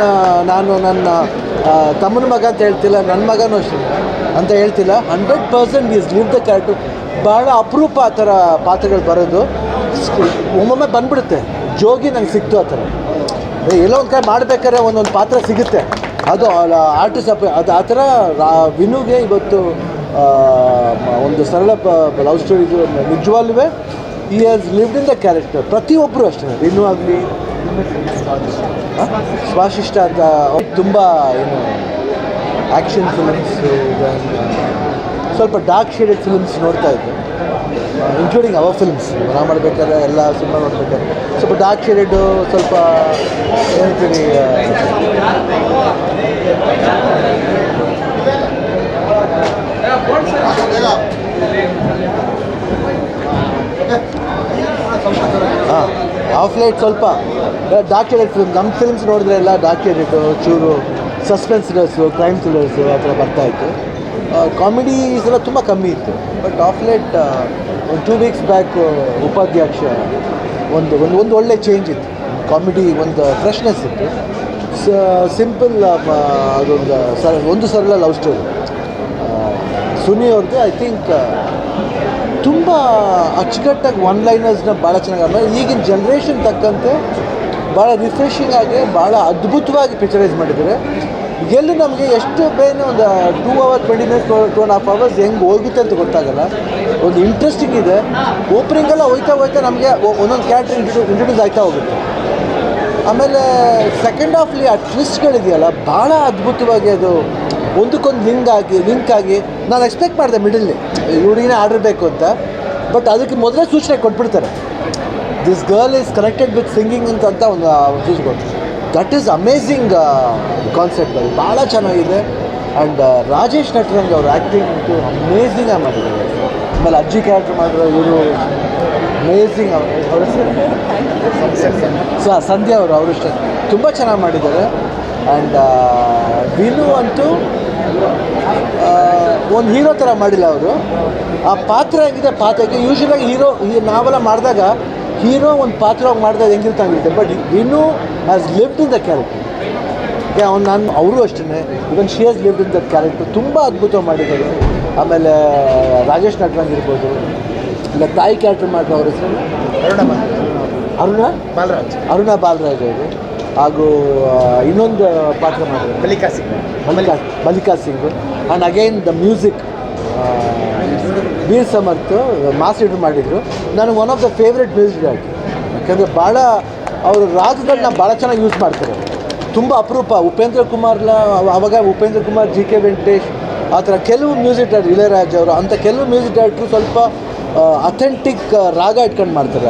ನಾನು ನನ್ನ ತಮ್ಮನ ಮಗ ಅಂತ ಹೇಳ್ತಿಲ್ಲ, ನನ್ನ ಮಗನೂ ಅಷ್ಟೇ ಅಂತ ಹೇಳ್ತಿಲ್ಲ. Hundred percent is live the character ಭಾಳ ಅಪರೂಪ ಆ ಥರ ಪಾತ್ರಗಳು ಬರೋದು. ಒಮ್ಮೊಮ್ಮೆ ಬಂದ್ಬಿಡುತ್ತೆ. ಜೋಗಿ ನಂಗೆ ಸಿಕ್ತು ಆ ಥರ. ಎಲ್ಲೋ ಒಂದು ಕಡೆ ಮಾಡ್ಬೇಕಾದ್ರೆ ಒಂದೊಂದು ಪಾತ್ರ ಸಿಗುತ್ತೆ. ಅದು ಆರ್ಟಿಸ್ಟ್ ಅದು ಆ ಥರ ವಿನುಗೆ ಇವತ್ತು ಒಂದು ಸರಳ ಲವ್ ಸ್ಟೋರಿ ನಿಜವಾಗ್ಲೂ ಈ has lived in the character ಪ್ರತಿಯೊಬ್ಬರು ಅಷ್ಟೇ. ವಿನು ಆಗಲಿ ಸ್ವಾಶಿಷ್ಟ ಅಂತ ತುಂಬ ಏನು ಆ್ಯಕ್ಷನ್ ಫಿಲಮ್ಸ್ ಸ್ವಲ್ಪ ಡಾರ್ಕ್ ಶೇಡೆಡ್ ಫಿಲ್ಮ್ಸ್ ನೋಡ್ತಾ ಇದ್ದೆ. ಇನ್ಕ್ಲೂಡಿಂಗ್ ಅವರ್ ಫಿಲ್ಮ್ಸ್ ನಾವು ಮಾಡಬೇಕಾದ್ರೆ ಎಲ್ಲ ಸಿನಿಮಾ ನೋಡ್ಬೇಕಾದ್ರೆ. ಸ್ವಲ್ಪ ಡಾರ್ಕ್ ಶೇಡೆಡು ಸ್ವಲ್ಪ ಏನಂತೀರಿ ಹಾಂ ಆಫ್ ಲೈಟ್ ಸ್ವಲ್ಪ. ಶೇಡೆಡ್ ಫಿಲ್ಮ್ ನಮ್ಮ ಫಿಲ್ಮ್ಸ್ ನೋಡಿದ್ರೆ ಎಲ್ಲ ಶೇಡೆಡು ಚೂರು ಸಸ್ಪೆನ್ಸ್ ಥ್ರಿಲ್ಲರ್ಸು ಕ್ರೈಮ್ ಥ್ರಿಲ್ಲರ್ಸು ಆ ಥರ ಬರ್ತಾಯಿತ್ತು ಕಾಮಿಡಿ ಸಲ ತುಂಬ ಕಮ್ಮಿ ಇತ್ತು. ಬಟ್ ಆಫ್ ಲೇಟ್ ಒಂದು ಟೂ ವೀಕ್ಸ್ ಬ್ಯಾಕ್ ಉಪಾಧ್ಯಕ್ಷ ಒಂದು ಒಂದು ಒಂದು ಒಳ್ಳೆ ಚೇಂಜ್ ಇತ್ತು. ಕಾಮಿಡಿ ಒಂದು ಫ್ರೆಶ್ನೆಸ್ ಇತ್ತು. ಸ ಸಿಂಪಲ್ ಅದೊಂದು ಸರ್, ಒಂದು ಸರಳ ಲವ್ ಸ್ಟೋರಿ ಸುನಿ ಅವ್ರದ್ದು ಐ ಥಿಂಕ್ ತುಂಬ ಅಚ್ಚುಕಟ್ಟಾಗಿ ಒನ್ ಲೈನರ್ಸ್ನ ಭಾಳ ಚೆನ್ನಾಗಿ ಈಗಿನ ಜನ್ರೇಷನ್ ತಕ್ಕಂತೆ ಭಾಳ ರಿಫ್ರೆಶಿಂಗ್ ಆಗಿ ಭಾಳ ಅದ್ಭುತವಾಗಿ ಪಿಕ್ಚರೈಸ್ ಮಾಡಿದ್ದಾರೆ. ಎಲ್ಲಿ ನಮಗೆ ಎಷ್ಟು ಬೇನೆ ಒಂದು two hour twenty minutes two and half hours ಹೆಂಗೆ ಹೋಗುತ್ತೆ ಅಂತ ಗೊತ್ತಾಗಲ್ಲ. ಒಂದು ಇಂಟ್ರೆಸ್ಟಿಂಗ್ ಇದೆ. ಓಪನಿಂಗೆಲ್ಲ ಹೋಯ್ತಾ ಹೋಯ್ತಾ ನಮಗೆ ಒಂದೊಂದು ಕ್ಯಾರೆಕ್ಟರ್ ಇಂಟ್ರಡ್ಯೂ ಇಂಟ್ರೊಡ್ಯೂಸ್ ಆಗ್ತಾ ಹೋಗುತ್ತೆ. ಆಮೇಲೆ ಸೆಕೆಂಡ್ ಹಾಫ್ಲಿ ಆ ಟ್ವಿಸ್ಟ್ಗಳಿದೆಯಲ್ಲ ಭಾಳ ಅದ್ಭುತವಾಗಿ ಅದು ಒಂದಕ್ಕೊಂದು ಲಿಂಕ್ ಆಗಿ ಲಿಂಕ್ ಆಗಿ ನಾನು ಎಕ್ಸ್ಪೆಕ್ಟ್ ಮಾಡಿದೆ ಮಿಡಲ್ಲಿ ಹುಡುಗಿನೇ ಆರ್ಡರ್ ಬೇಕು ಅಂತ ಬಟ್ ಅದಕ್ಕೆ ಮೊದಲೇ ಸೂಚನೆ ಕೊಟ್ಬಿಡ್ತಾರೆ. This girl is connected with singing ಅಂತ ಅಂತ ಒಂದು ಕೊಟ್ಟು ದಟ್ ಈಸ್ ಅಮೇಝಿಂಗ್ ಕಾನ್ಸೆಪ್ಟ್ ಅದು ಭಾಳ ಚೆನ್ನಾಗಿದೆ. ಆ್ಯಂಡ್ ರಾಜೇಶ್ ನಟರಂಗ್ ಅವ್ರ ಆ್ಯಕ್ಟಿಂಗ್ ಅಮೇಝಿಂಗಾಗಿ ಮಾಡಿದ್ದಾರೆ. ಆಮೇಲೆ ಅಜ್ಜಿ ಕ್ಯಾರೆಕ್ಟರ್ ಮಾಡಿರೋ ಇವರು ಅಮೇಝಿಂಗ್ ಅವ್ರ. ಸೊ ಸಂಧ್ಯಾ ಅವರು ಅವರು ಇಷ್ಟ ತುಂಬ ಚೆನ್ನಾಗಿ ಮಾಡಿದ್ದಾರೆ. ಆ್ಯಂಡ್ ವಿನು ಅಂತೂ ಒಂದು ಹೀರೋ ಥರ ಮಾಡಿಲ್ಲ ಅವರು. ಆ ಪಾತ್ರ ಹೆಂಗಿದೆ? ಪಾತ್ರಕ್ಕೆ ಯೂಶ್ವಲಾಗಿ ಹೀರೋ ನಾವೆಲ್ಲ ಮಾಡಿದಾಗ ಹೀರೋ ಒಂದು ಪಾತ್ರವಾಗಿ ಮಾಡಿದಾಗ ಹೆಂಗಿರುತ್ತೆ ಹಂಗಿರುತ್ತೆ but Vinu has lived in the character ಅವ್ನು ನಾನು ಅವರು ಅಷ್ಟೇ even she has lived in that character ತುಂಬ ಅದ್ಭುತವಾಗಿ ಮಾಡಿದ್ದಾರೆ. ಆಮೇಲೆ ರಾಜೇಶ್ ನಟರಾಜ್ ಇರ್ಬೋದು. ಇಲ್ಲ ತಾಯಿ ಕ್ಯಾರೆಕ್ಟರ್ ಮಾಡಿರೋ ಅವ್ರ ಹೆಸರು ಅರುಣ ಅರುಣ? ಬಾಲರಾಜ್. ಅರುಣ ಬಾಲರಾಜ್ ಅವರು. ಹಾಗೂ ಇನ್ನೊಂದು ಪಾತ್ರ ಮಾಡಿದ್ರು Mallika Singh. Mallika Mallika Singh. And again the music Veer Samarth mass leader ಮಾಡಿದರು. ನನಗೆ one of the favourite music director ಯಾಕಂದರೆ ಭಾಳ ಅವರು ರಾಗಗಳನ್ನ ಭಾಳ ಚೆನ್ನಾಗಿ ಯೂಸ್ ಮಾಡ್ತಾರೆ. ತುಂಬ ಅಪರೂಪ. ಉಪೇಂದ್ರ ಕುಮಾರ್ನ ಅವಾಗ ಉಪೇಂದ್ರ ಕುಮಾರ್, ಜಿ ಕೆ ವೆಂಕಟೇಶ್, ಆ ಥರ ಕೆಲವು ಮ್ಯೂಸಿಕ್ ಡೈರೆಕ್ಟರ್ ಇಳೆಯರಾಜ್ ಅವರು ಅಂಥ ಕೆಲವು ಮ್ಯೂಸಿಕ್ ಡೈರೆಕ್ಟ್ರು ಸ್ವಲ್ಪ ಅಥೆಂಟಿಕ್ ರಾಗ ಇಟ್ಕೊಂಡು ಮಾಡ್ತಾರೆ.